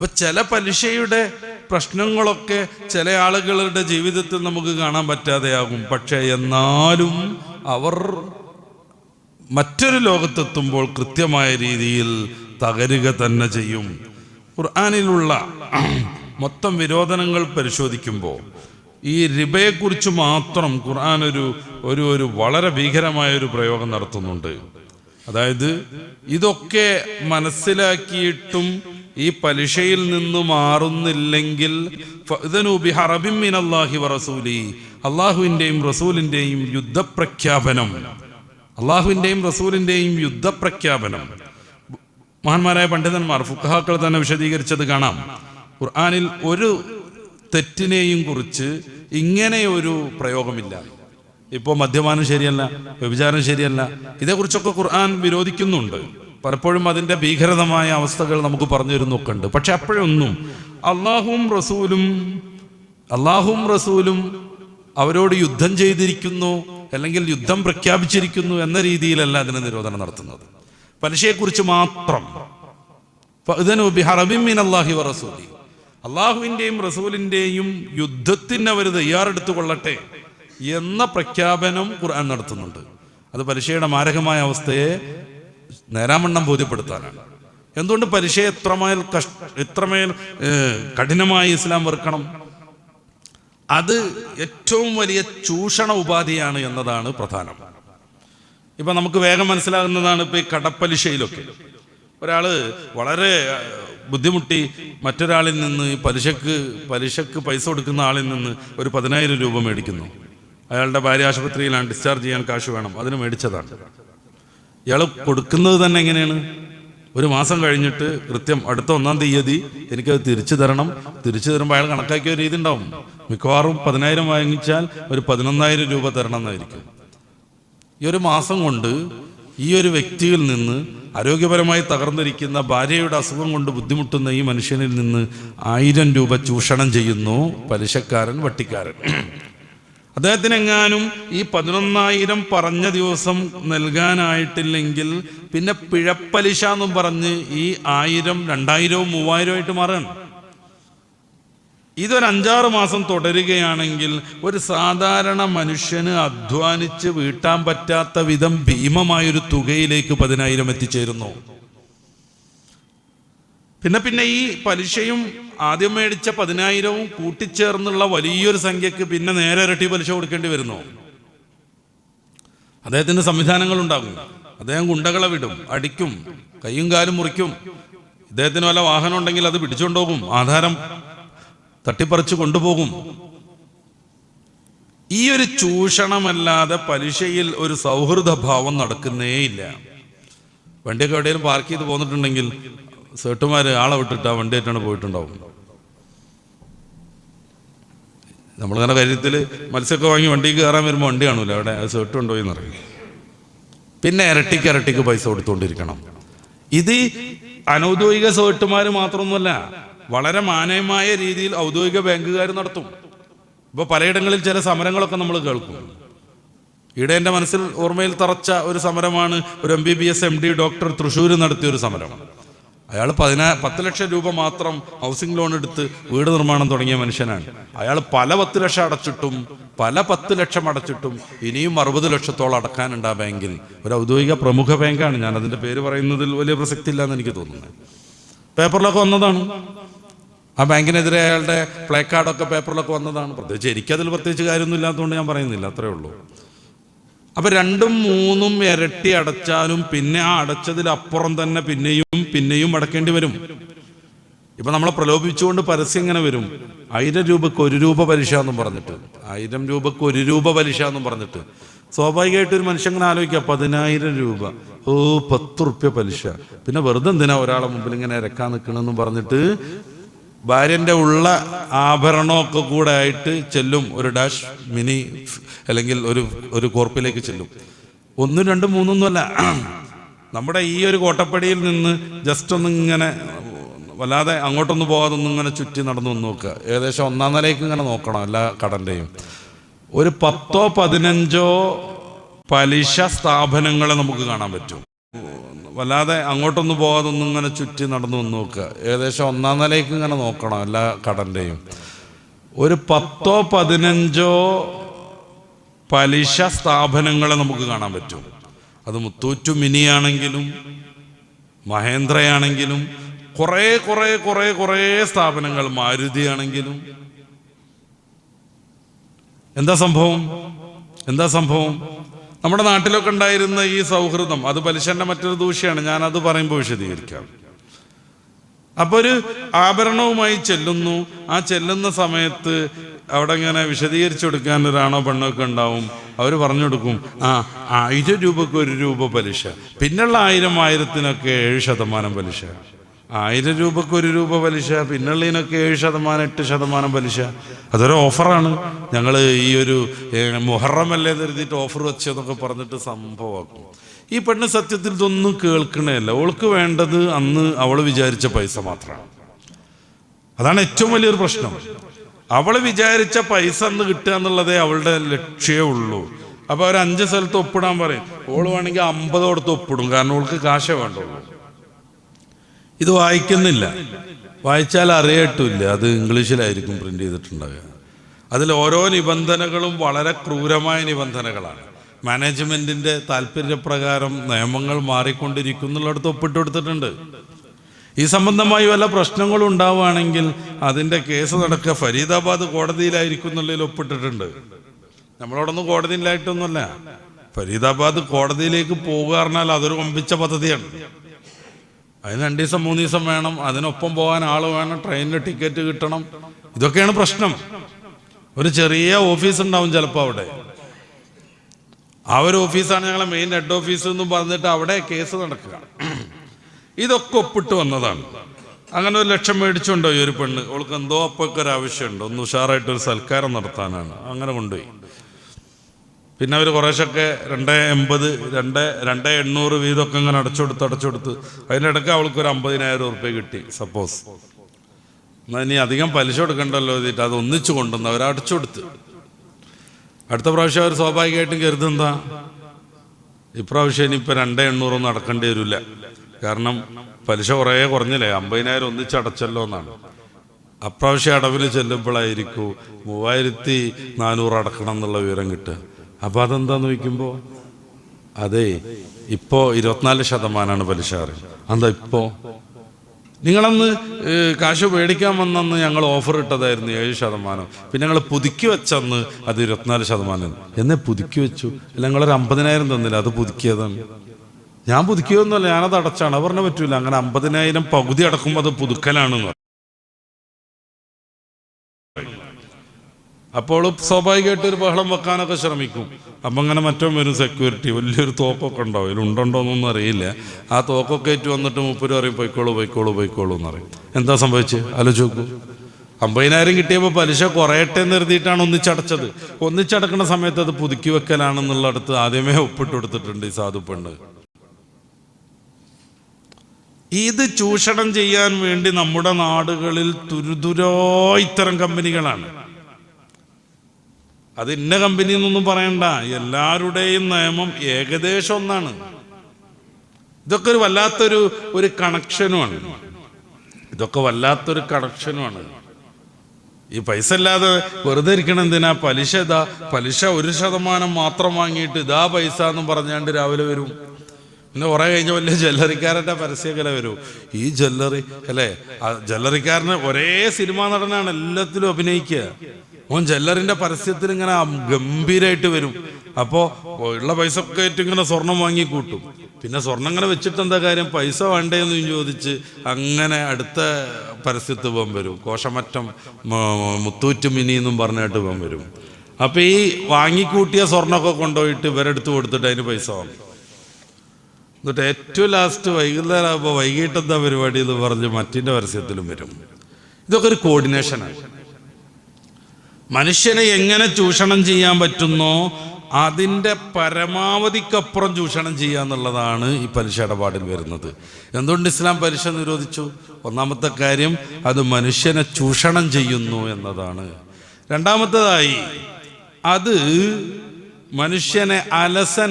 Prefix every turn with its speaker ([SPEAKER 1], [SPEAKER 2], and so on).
[SPEAKER 1] അപ്പൊ ചില പലിശയുടെ പ്രശ്നങ്ങളൊക്കെ ചില ആളുകളുടെ ജീവിതത്തിൽ നമുക്ക് കാണാൻ പറ്റാതെയാകും. പക്ഷെ എന്നാലും അവർ മറ്റൊരു ലോകത്തെത്തുമ്പോൾ കൃത്യമായ രീതിയിൽ തകരുക തന്നെ ചെയ്യും. ഖുർആാനിലുള്ള മൊത്തം വിരോധനങ്ങൾ പരിശോധിക്കുമ്പോൾ ഈ റിബയെക്കുറിച്ച് മാത്രം ഖുർആൻ ഒരു ഒരു ഒരു വളരെ ഭീകരമായ ഒരു പ്രയോഗം നടത്തുന്നുണ്ട്. അതായത് ഇതൊക്കെ മനസ്സിലാക്കിയിട്ടും ഈ പലിശയിൽ നിന്ന് മാറുന്നില്ലെങ്കിൽ അള്ളാഹുവിന്റെയും റസൂലിന്റെയും യുദ്ധപ്രഖ്യാപനം. അള്ളാഹുവിന്റെയും റസൂലിന്റെയും യുദ്ധപ്രഖ്യാപനം. മഹാന്മാരായ പണ്ഡിതന്മാർ ഫുഖാക്കൾ തന്നെ വിശദീകരിച്ചത് കാണാം. ഖുർആാനിൽ ഒരു തെറ്റിനെയും കുറിച്ച് ഇങ്ങനെ ഒരു പ്രയോഗമില്ല. ഇപ്പോൾ മദ്യപാനം ശരിയല്ല വ്യഭിചാരം ശരിയല്ല ഇതേക്കുറിച്ചൊക്കെ ഖുർആൻ വിരോധിക്കുന്നുണ്ട്. പലപ്പോഴും അതിന്റെ ഭീകരതമായ അവസ്ഥകൾ നമുക്ക് പറഞ്ഞു തരുന്നൊക്കെ ഉണ്ട് പക്ഷെ അപ്പോഴൊന്നും അള്ളാഹും റസൂലും അള്ളാഹും റസൂലും അവരോട് യുദ്ധം ചെയ്തിരിക്കുന്നു അല്ലെങ്കിൽ യുദ്ധം പ്രഖ്യാപിച്ചിരിക്കുന്നു എന്ന രീതിയിലല്ല അതിന് നിരോധനം നടത്തുന്നത്. പലിശയെക്കുറിച്ച് മാത്രം. മിനല്ലാഹി വറസൂലി. അള്ളാഹുവിന്റെയും റസൂലിന്റെയും യുദ്ധത്തിന് അവർ തയ്യാറെടുത്തു കൊള്ളട്ടെ എന്ന പ്രഖ്യാപനം ഖുർആൻ നടത്തുന്നുണ്ട്. അത് പലിശയുടെ മാരകമായ അവസ്ഥയെ നേരാമണ്ണം ബോധ്യപ്പെടുത്താനാണ്. എന്തുകൊണ്ട് പലിശയെ എത്രമേൽ കഷ് എത്രമേൽ കഠിനമായി ഇസ്ലാം വെറുക്കണം? അത് ഏറ്റവും വലിയ ചൂഷണ ഉപാധിയാണ് എന്നതാണ് പ്രധാനം. ഇപ്പൊ നമുക്ക് വേഗം മനസ്സിലാകുന്നതാണ് ഇപ്പൊ ഈ കടപ്പലിശയിലൊക്കെ. ഒരാൾ വളരെ ബുദ്ധിമുട്ടി മറ്റൊരാളിൽ നിന്ന് ഈ പലിശക്ക് പലിശക്ക് പൈസ കൊടുക്കുന്ന ആളിൽ നിന്ന് ഒരു പതിനായിരം രൂപ മേടിക്കുന്നു. അയാളുടെ ഭാര്യ ആശുപത്രിയിലാണ് ഡിസ്ചാർജ് ചെയ്യാൻ കാശ് വേണം. അതിന് മേടിച്ചതാണ്. ഇയാൾ കൊടുക്കുന്നത് തന്നെ എങ്ങനെയാണ്? ഒരു മാസം കഴിഞ്ഞിട്ട് കൃത്യം അടുത്ത ഒന്നാം തീയതി എനിക്കത് തിരിച്ചു തരണം. തിരിച്ചു തരുമ്പോൾ അയാൾ കണക്കാക്കിയ ഒരു രീതി ഉണ്ടാവും. മിക്കവാറും പതിനായിരം വാങ്ങിച്ചാൽ ഒരു പതിനൊന്നായിരം രൂപ തരണം എന്നായിരിക്കും. ഈ ഒരു മാസം കൊണ്ട് ഈ ഒരു വ്യക്തിയിൽ നിന്ന് ആരോഗ്യപരമായി തകർന്നിരിക്കുന്ന ഭാര്യയുടെ അസുഖം കൊണ്ട് ബുദ്ധിമുട്ടുന്ന ഈ മനുഷ്യനിൽ നിന്ന് ആയിരം രൂപ ചൂഷണം ചെയ്യുന്നു പലിശക്കാരൻ വട്ടിക്കാരൻ. അദ്ദേഹത്തിനെങ്ങാനും ഈ പതിനൊന്നായിരം പറഞ്ഞ ദിവസം നൽകാനായിട്ടില്ലെങ്കിൽ പിന്നെ പിഴപ്പലിശ എന്നും പറഞ്ഞ് ഈ ആയിരം രണ്ടായിരവും മൂവായിരവും ആയിട്ട് മാറുകയാണ് ഇതൊരു അഞ്ചാറ് മാസം തുടരുകയാണെങ്കിൽ ഒരു സാധാരണ മനുഷ്യന് അധ്വാനിച്ച് വീട്ടാൻ പറ്റാത്ത വിധം ഭീമമായൊരു തുകയിലേക്ക് പതിനായിരം എത്തിച്ചേരുന്നു. പിന്നെ പിന്നെ ഈ പലിശയും ആദ്യം മേടിച്ച പതിനായിരവും കൂട്ടിച്ചേർന്നുള്ള വലിയൊരു സംഖ്യക്ക് പിന്നെ നേരെ ഇരട്ടി പലിശ കൊടുക്കേണ്ടി വരുന്നു. അദ്ദേഹത്തിന് സംവിധാനങ്ങൾ ഉണ്ടാകും. അദ്ദേഹം ഗുണ്ടകളെ വിടും അടിക്കും കൈയും കാലും മുറിക്കും. ഇദ്ദേഹത്തിന് വല്ല വാഹനം ഉണ്ടെങ്കിൽ അത് പിടിച്ചുകൊണ്ടുപോകും ആധാരം തട്ടിപ്പറിച്ച് കൊണ്ടുപോകും. ഈ ഒരു ചൂഷണമല്ലാതെ പലിശയിൽ ഒരു സൗഹൃദ ഭാവം നടക്കുന്നേയില്ല. വണ്ടിയൊക്കെ എവിടെയെങ്കിലും പാർക്ക് ചെയ്ത് പോന്നിട്ടുണ്ടെങ്കിൽ സേട്ടുമാര് ആളെ വിട്ടിട്ട് ആ വണ്ടിയായിട്ടാണ് പോയിട്ടുണ്ടാവും. നമ്മൾ തന്നെ കാര്യത്തിൽ മത്സ്യമൊക്കെ വാങ്ങി വണ്ടിക്ക് കയറാൻ വരുമ്പോൾ വണ്ടി കാണൂല. അവിടെ അത് സേട്ട് എന്ന് എന്നറിയും പിന്നെ ഇരട്ടിക്ക് ഇരട്ടിക്ക് പൈസ കൊടുത്തുകൊണ്ടിരിക്കണം ഇത് അനൗദ്യോഗിക സേട്ടുമാർ മാത്രമൊന്നുമല്ല വളരെ മാന്യമായ രീതിയിൽ ഔദ്യോഗിക ബാങ്കുകാർ നടത്തും. ഇപ്പൊ പലയിടങ്ങളിൽ ചില സമരങ്ങളൊക്കെ നമ്മൾ കേൾക്കും. ഇവിടെ എന്റെ മനസ്സിൽ ഓർമ്മയിൽ തറച്ച ഒരു സമരമാണ് ഒരു M B B S M D doctor Thrissur നടത്തിയ ഒരു അയാൾ പതിനാ പത്ത് ലക്ഷം രൂപ മാത്രം ഹൗസിംഗ് ലോൺ എടുത്ത് വീട് നിർമ്മാണം തുടങ്ങിയ മനുഷ്യനാണ്. അയാൾ പല പത്ത് ലക്ഷം അടച്ചിട്ടും പല പത്ത് ലക്ഷം അടച്ചിട്ടും ഇനിയും അറുപത് ലക്ഷത്തോളം അടക്കാനുണ്ട് ആ ബാങ്കിൽ. ഒരു ഔദ്യോഗിക പ്രമുഖ ബാങ്കാണ്. ഞാൻ അതിന്റെ പേര് പറയുന്നതിൽ വലിയ പ്രസക്തി ഇല്ലാന്ന് എനിക്ക് തോന്നുന്നത് പേപ്പറിലൊക്കെ വന്നതാണ്. ആ ബാങ്കിനെതിരെ അയാളുടെ പ്ലേ കാർഡൊക്കെ പേപ്പറിലൊക്കെ വന്നതാണ്. പ്രത്യേകിച്ച് എനിക്കതിൽ പ്രത്യേകിച്ച് കാര്യമൊന്നും ഇല്ലാത്തതുകൊണ്ട് ഞാൻ പറയുന്നില്ല. അത്രേ ഉള്ളൂ. അപ്പൊ രണ്ടും മൂന്നും ഇരട്ടി അടച്ചാലും പിന്നെ ആ അടച്ചതിലപ്പുറം തന്നെ പിന്നെയും പിന്നെയും അടക്കേണ്ടി വരും. ഇപ്പൊ നമ്മളെ പ്രലോഭിച്ചുകൊണ്ട് പരസ്യം ഇങ്ങനെ വരും. ആയിരം രൂപക്ക് ഒരു രൂപ പലിശ എന്നും പറഞ്ഞിട്ട്. ആയിരം രൂപക്ക് ഒരു രൂപ പലിശ എന്നും പറഞ്ഞിട്ട്. സ്വാഭാവികമായിട്ട് ഒരു മനുഷ്യൻ ഇങ്ങനെ ആലോചിക്കുക പതിനായിരം രൂപ. ഓ പത്ത് റുപ്യ പലിശ. പിന്നെ വെറുതെ എന്തിനാ ഒരാളെ മുമ്പിൽ ഇങ്ങനെ ഇരക്കാൻ നിൽക്കണമെന്ന് പറഞ്ഞിട്ട് ഭാര്യന്റെ ഉള്ള ആഭരണമൊക്കെ കൂടെ ആയിട്ട് ചെല്ലും ഒരു ഡാഷ് മിനി അല്ലെങ്കിൽ ഒരു ഒരു കോർപ്പിലേക്ക് ചെല്ലും. ഒന്നും രണ്ടും മൂന്നൊന്നുമല്ല നമ്മുടെ ഈ ഒരു കോട്ടപ്പടിയിൽ നിന്ന് ജസ്റ്റ് ഒന്ന് ഇങ്ങനെ വല്ലാതെ അങ്ങോട്ടൊന്നും പോകാതെ ഒന്ന് ഇങ്ങനെ ചുറ്റി നടന്നു വന്ന് നോക്കുക. ഏകദേശം ഒന്നാം നിലയ്ക്ക് ഇങ്ങനെ നോക്കണം എല്ലാ കടന്റെയും ഒരു പത്തോ പതിനഞ്ചോ പലിശ സ്ഥാപനങ്ങളെ നമുക്ക് കാണാൻ പറ്റും. വല്ലാതെ അങ്ങോട്ടൊന്നും പോകാതെ ഒന്നും ഇങ്ങനെ ചുറ്റി നടന്നു വന്ന് നോക്കുക. ഏകദേശം ഒന്നാം നിലയ്ക്ക് ഇങ്ങനെ നോക്കണം എല്ലാ കടന്റെയും ഒരു പത്തോ പതിനഞ്ചോ പലിശ സ്ഥാപനങ്ങളെ നമുക്ക് കാണാൻ പറ്റും. അത് മുത്തൂറ്റു മിനിയാണെങ്കിലും മഹേന്ദ്രയാണെങ്കിലും കുറേ കുറേ കുറേ കുറേ സ്ഥാപനങ്ങൾ മാരുതിയാണെങ്കിലും. എന്താ സംഭവം? എന്താ സംഭവം? നമ്മുടെ നാട്ടിലൊക്കെ ഉണ്ടായിരുന്ന ഈ സൗഹൃദം അത് പലിശന്റെ മറ്റൊരു ദൂഷ്യമാണ് ഞാൻ അത് പറയുമ്പോൾ വിശദീകരിക്കാം. അപ്പൊ ഒരു ആഭരണവുമായി ചെല്ലുന്നു. ആ ചെല്ലുന്ന സമയത്ത് അവിടെ ഇങ്ങനെ വിശദീകരിച്ചു കൊടുക്കാൻ ഒരാണോ പെണ്ണോ ഒക്കെ ഉണ്ടാവും? അവർ പറഞ്ഞു കൊടുക്കും ആ ആയിരം രൂപക്ക് ഒരു രൂപ പലിശ. പിന്നുള്ള ആയിരം ആയിരത്തിനൊക്കെ ഏഴ് ശതമാനം പലിശ. ആയിരം രൂപക്ക് ഒരു രൂപ പലിശ പിന്നുള്ളതിനൊക്കെ ഏഴ് ശതമാനം എട്ട് ശതമാനം പലിശ. അതൊരു ഓഫറാണ്. ഞങ്ങൾ ഈ ഒരു മുഹറം മുഹറമല്ലേ കരുതിയിട്ട് ഓഫർ വെച്ചെന്നൊക്കെ പറഞ്ഞിട്ട് സംഭവമാക്കും. ഈ പെണ്ണ് സത്യത്തിൽ ഇതൊന്നും കേൾക്കണേല്ല അവൾക്ക് വേണ്ടത് അന്ന് അവൾ വിചാരിച്ച പൈസ മാത്രമാണ്. അതാണ് ഏറ്റവും വലിയൊരു പ്രശ്നം. അവൾ വിചാരിച്ച പൈസ അന്ന് കിട്ടുക എന്നുള്ളതേ അവളുടെ ലക്ഷ്യമേ ഉള്ളൂ. അപ്പൊ അവർ അഞ്ച് സ്ഥലത്ത് ഒപ്പിടാൻ പറയും. ഓൾ വേണമെങ്കിൽ അമ്പതോടത്ത് ഒപ്പിടും. കാരണം അവൾക്ക് കാശേ വേണ്ടുള്ളൂ. ഇത് വായിക്കുന്നില്ല. വായിച്ചാൽ അറിയട്ടില്ല അത് ഇംഗ്ലീഷിലായിരിക്കും പ്രിന്റ് ചെയ്തിട്ടുണ്ടാവുക. അതിൽ ഓരോ നിബന്ധനകളും വളരെ ക്രൂരമായ നിബന്ധനകളാണ്. മാനേജ്മെന്റിന്റെ താല്പര്യപ്രകാരം നിയമങ്ങൾ മാറിക്കൊണ്ടിരിക്കുന്നുള്ളിടത്ത് ഒപ്പിട്ട് കൊടുത്തിട്ടുണ്ട്. ഈ സംബന്ധമായി വല്ല പ്രശ്നങ്ങളും ഉണ്ടാവുകയാണെങ്കിൽ അതിന്റെ കേസ് നടക്കുക. ഫരീദാബാദ് കോടതിയിലായിരിക്കും എന്നുള്ളതിൽ ഒപ്പിട്ടിട്ടുണ്ട്. നമ്മളോടൊന്നും കോടതിയിലായിട്ടൊന്നുമല്ല. ഫരീദാബാദ് കോടതിയിലേക്ക് പോകുക പറഞ്ഞാൽ അതൊരു വമ്പിച്ച പദ്ധതിയാണ്. അതിന് രണ്ട് ദിവസം മൂന്ന് ദിവസം വേണം. അതിനൊപ്പം പോകാൻ ആൾ വേണം. ട്രെയിനിന് ടിക്കറ്റ് കിട്ടണം. ഇതൊക്കെയാണ് പ്രശ്നം. ഒരു ചെറിയ ഓഫീസ് ഉണ്ടാവും ചിലപ്പോൾ അവിടെ. ആ ഒരു ഓഫീസാണ് ഞങ്ങളെ മെയിൻ ഹെഡ് ഓഫീസ് എന്നും പറഞ്ഞിട്ട് അവിടെ കേസ് നടക്കുക. ഇതൊക്കെ ഒപ്പിട്ട് വന്നതാണ്. അങ്ങനെ ഒരു ലക്ഷം മേടിച്ചുണ്ടോ ഈ ഒരു പെണ്ണ്? അവൾക്ക് എന്തോ അപ്പൊക്കെ ഒരു ആവശ്യമുണ്ട്. ഒന്ന് ഉഷാറായിട്ട് ഒരു സൽക്കാരം നടത്താനാണ്. അങ്ങനെ കൊണ്ടുപോയി. പിന്നെ അവർ കുറേശ്ശൊക്കെ രണ്ട് എൺപത് രണ്ട് രണ്ട് എണ്ണൂറ് വീതമൊക്കെ ഇങ്ങനെ അടച്ചുകൊടുത്ത് അടച്ചുകൊടുത്ത്. അതിനിടയ്ക്ക് അവൾക്ക് ഒരു അമ്പതിനായിരം ഉറുപ്പ്യ കിട്ടി സപ്പോസ് എന്നാൽ ഇനി അധികം പലിശ കൊടുക്കണ്ടല്ലോ എന്നിട്ട് അത് ഒന്നിച്ചു കൊണ്ടുവന്ന് അവർ അടച്ചുകൊടുത്ത്. അടുത്ത പ്രാവശ്യം അവർ സ്വാഭാവികമായിട്ടും കരുതെന്താ ഇപ്രാവശ്യം ഇനിയിപ്പോൾ രണ്ട് എണ്ണൂറൊന്നും അടക്കേണ്ടി വരില്ല. കാരണം പലിശ കുറേ കുറഞ്ഞില്ലേ? അമ്പതിനായിരം ഒന്നിച്ചടച്ചല്ലോ എന്നാണ്. അപ്രാവശ്യം അടവിൽ ചെല്ലുമ്പോഴായിരിക്കും മൂവായിരത്തി നാനൂറ് അടക്കണം എന്നുള്ള വിവരം കിട്ടുക. അപ്പൊ അതെന്താന്ന് ചോദിക്കുമ്പോ? അതെ ഇപ്പോ ഇരുപത്തിനാല് ശതമാനമാണ് പലിശ എന്താ ഇപ്പോ? നിങ്ങളന്ന് കാശ് മേടിക്കാൻ വന്നന്ന് ഞങ്ങൾ ഓഫർ ഇട്ടതായിരുന്നു ഏഴ് ശതമാനം. പിന്നെ ഞങ്ങൾ പുതുക്കി വെച്ചന്ന് അത് ഇരുപത്തിനാല് ശതമാനം. എന്നെ പുതുക്കി വെച്ചു. അല്ല ഞങ്ങളൊരു അമ്പതിനായിരം തന്നില്ല? അത് പുതുക്കിയതാണ്. ഞാൻ പുതുക്കിയൊന്നുമല്ല ഞാനത് അടച്ചാണ്. പറഞ്ഞ പറ്റൂല. അങ്ങനെ അമ്പതിനായിരം പകുതി അടക്കുമ്പോൾ അത് പുതുക്കലാണെന്ന്. അപ്പോൾ സ്വാഭാവികമായിട്ട് ഒരു ബഹളം വെക്കാനൊക്കെ ശ്രമിക്കും. അപ്പം അങ്ങനെ മറ്റോ വരും സെക്യൂരിറ്റി വലിയൊരു തോക്കൊക്കെ ഉണ്ടാവും. ഇതിൽ ഉണ്ടോ എന്നൊന്നും അറിയില്ല. ആ തോക്കൊക്കെ ഏറ്റു വന്നിട്ട് മുപ്പത് പറയും പൊയ്ക്കോളൂ പൊയ്ക്കോളൂ പൊയ്ക്കോളൂ എന്ന് പറയും. എന്താ സംഭവിച്ചത് ആലോചിച്ച് അമ്പതിനായിരം കിട്ടിയപ്പോൾ പലിശ കുറയട്ടെ എന്ന് കരുതിയിട്ടാണ് ഒന്നിച്ചടച്ചത്. ഒന്നിച്ചടക്കുന്ന സമയത്ത് അത് പുതുക്കി വെക്കലാണെന്നുള്ളടത്ത് ആദ്യമേ ഒപ്പിട്ട് കൊടുത്തിട്ടുണ്ട് ഈ സാധു പെണ്ണ്. ഇത് ചൂഷണം ചെയ്യാൻ വേണ്ടി നമ്മുടെ നാടുകളിൽ തുരുതുരോ ഇത്തരം കമ്പനികളാണ്. അത് ഇന്ന കമ്പനി എന്നൊന്നും പറയണ്ട. എല്ലാവരുടെയും നിയമം ഏകദേശം ഒന്നാണ്. ഇതൊക്കെ ഒരു വല്ലാത്തൊരു ഒരു കണക്ഷനുമാണ്. ഇതൊക്കെ വല്ലാത്തൊരു കണക്ഷനുമാണ്. ഈ പൈസ ഇല്ലാതെ വെറുതെ ഇരിക്കണം എന്തിനാ? പലിശ ഇതാ പലിശ ഒരു ശതമാനം മാത്രം വാങ്ങിയിട്ട് ഇതാ പൈസ എന്ന് പറഞ്ഞാണ്ട് രാവിലെ വരും. പിന്നെ കുറെ കഴിഞ്ഞ വലിയ ജ്വല്ലറിക്കാരന്റെ പരസ്യമൊക്കെ വരൂ. ഈ ജ്വല്ലറി അല്ലേ? ജ്വല്ലറിക്കാരന് ഒരേ സിനിമാ നടനാണ് എല്ലാത്തിലും അഭിനയിക്കുക. ഓൻ ജ്വല്ലറിന്റെ പരസ്യത്തിൽ ഇങ്ങനെ ഗംഭീരമായിട്ട് വരും. അപ്പോൾ ഉള്ള പൈസ ഒക്കെ ആയിട്ട് ഇങ്ങനെ സ്വർണം വാങ്ങി കൂട്ടും പിന്നെ സ്വർണം ഇങ്ങനെ വെച്ചിട്ട് എന്താ കാര്യം? പൈസ വേണ്ടേന്ന് ചോദിച്ച് അങ്ങനെ അടുത്ത പരസ്യത്ത് പോകാൻ വരും. കോശമറ്റം മുത്തൂറ്റ് മിനി എന്നും പറഞ്ഞിട്ട് പോകാൻ വരും. അപ്പൊ ഈ വാങ്ങിക്കൂട്ടിയ സ്വർണമൊക്കെ കൊണ്ടുപോയിട്ട് ഇവരെടുത്ത് കൊടുത്തിട്ട് അതിന് പൈസ വാങ്ങും. എന്നിട്ട് ഏറ്റവും ലാസ്റ്റ് വൈകുന്നേരം ആകുമ്പോൾ വൈകിട്ട് എന്താ പരിപാടി എന്ന് പറഞ്ഞ് മറ്റിന്റെ പരസ്യത്തിലും വരും. ഇതൊക്കെ ഒരു കോർഡിനേഷനാണ് മനുഷ്യനെ എങ്ങനെ ചൂഷണം ചെയ്യാൻ പറ്റുന്നോ അതിന്റെ പരമാവധിക്കപ്പുറം ചൂഷണം ചെയ്യുക എന്നുള്ളതാണ് ഈ പലിശ ഇടപാടിൽ വരുന്നത്. എന്തുകൊണ്ട് ഇസ്ലാം പലിശ നിരോധിച്ചു? ഒന്നാമത്തെ കാര്യം അത് മനുഷ്യനെ ചൂഷണം ചെയ്യുന്നു എന്നതാണ്. രണ്ടാമത്തേതായി അത് മനുഷ്യനെ അലസൻ